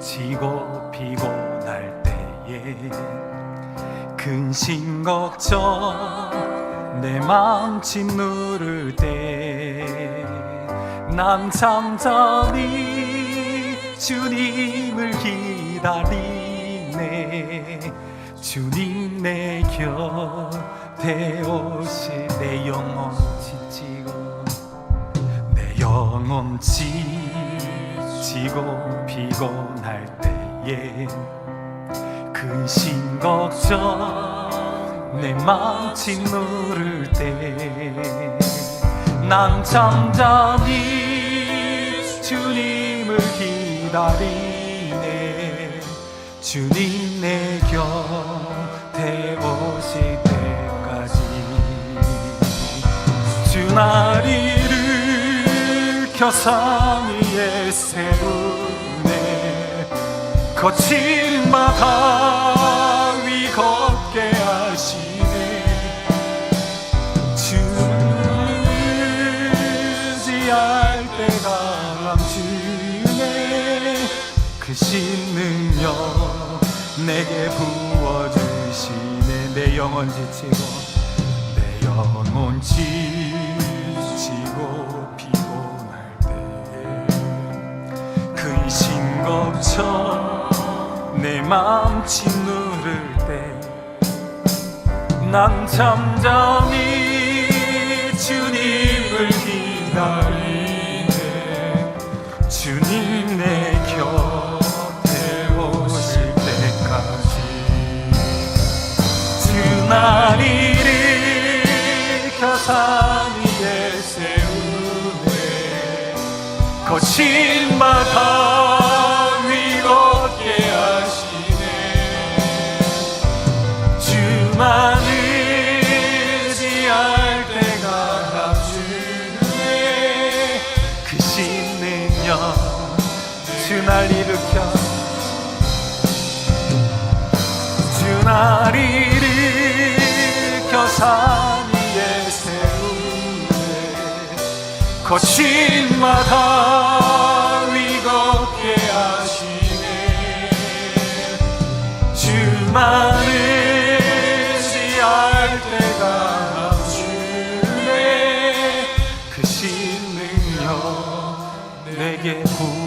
지고 피곤할 때에 근심 걱정 내 마음 짓누를 때난 잠잠히 주님을 기다리네. 주님 내 곁에 오실 내 영혼 지치고 내 영혼 지치고 피곤할 때에 근심 걱정 내 마음 짓누를 때난 잠잠히 주님을 기다리네. 주님 내 곁에 오실 때까지. 주나 겨상 위에 세우네. 거친 바다 위 걷게 하시네. 주지할 때가 주네. 크신 능력 내게 부어주시네. 내 영혼 지치고 내 영혼 지 걱정 내 마음 짓누를 때 난 잠잠히 주님을 기다리네. 주님 내 곁에 오실 때까지 주나리를 겨산 위에 세우네. 거친 바다 주만 의지할 때가 주네. 크신 능력 주날 일으켜 주날 일으켜 산 위에 세우네. 거친 바다 위 걷게 하시네. 주만 erro.